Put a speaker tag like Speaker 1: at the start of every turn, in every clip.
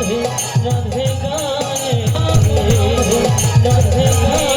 Speaker 1: রাধে রাধে গায়ে রাধে রাধে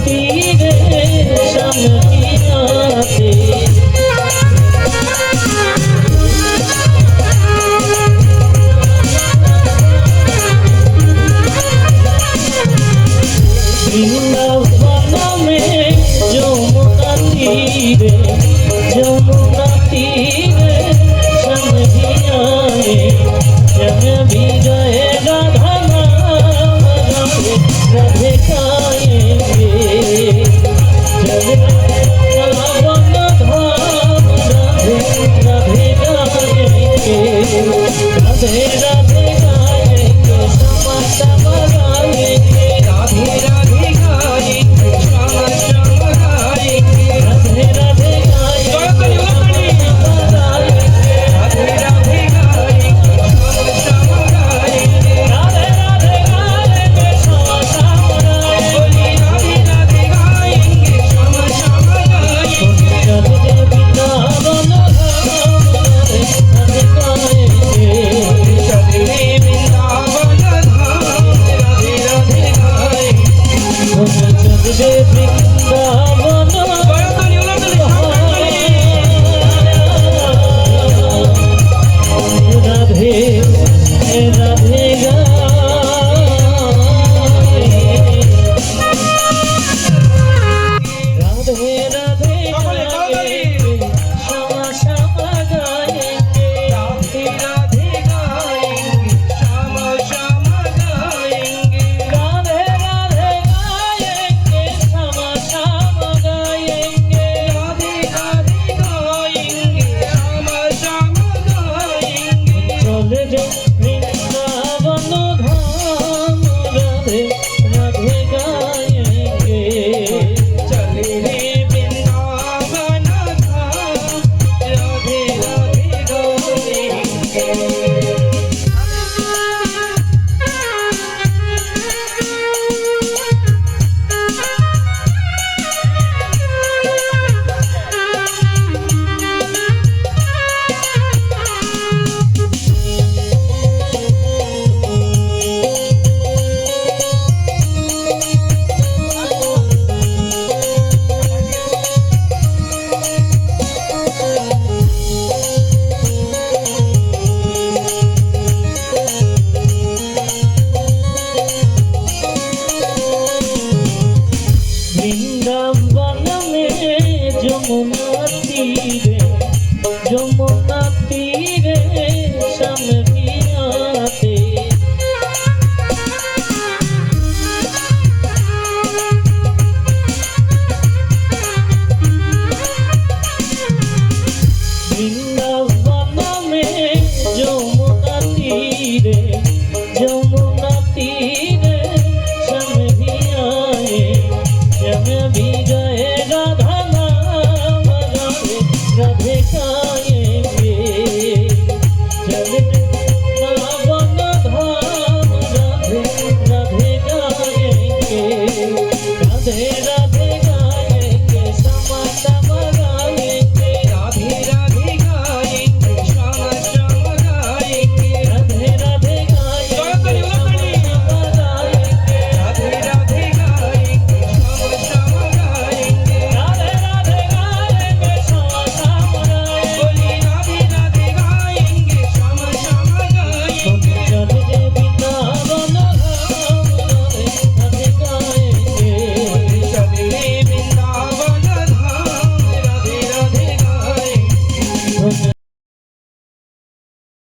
Speaker 1: যমুনা বৃন্দাম বানামে যমুনা তীরে যমুনা তীরে সামরিয়াতে বৃন্দাম বানামে যমুনা তীরে যমুনা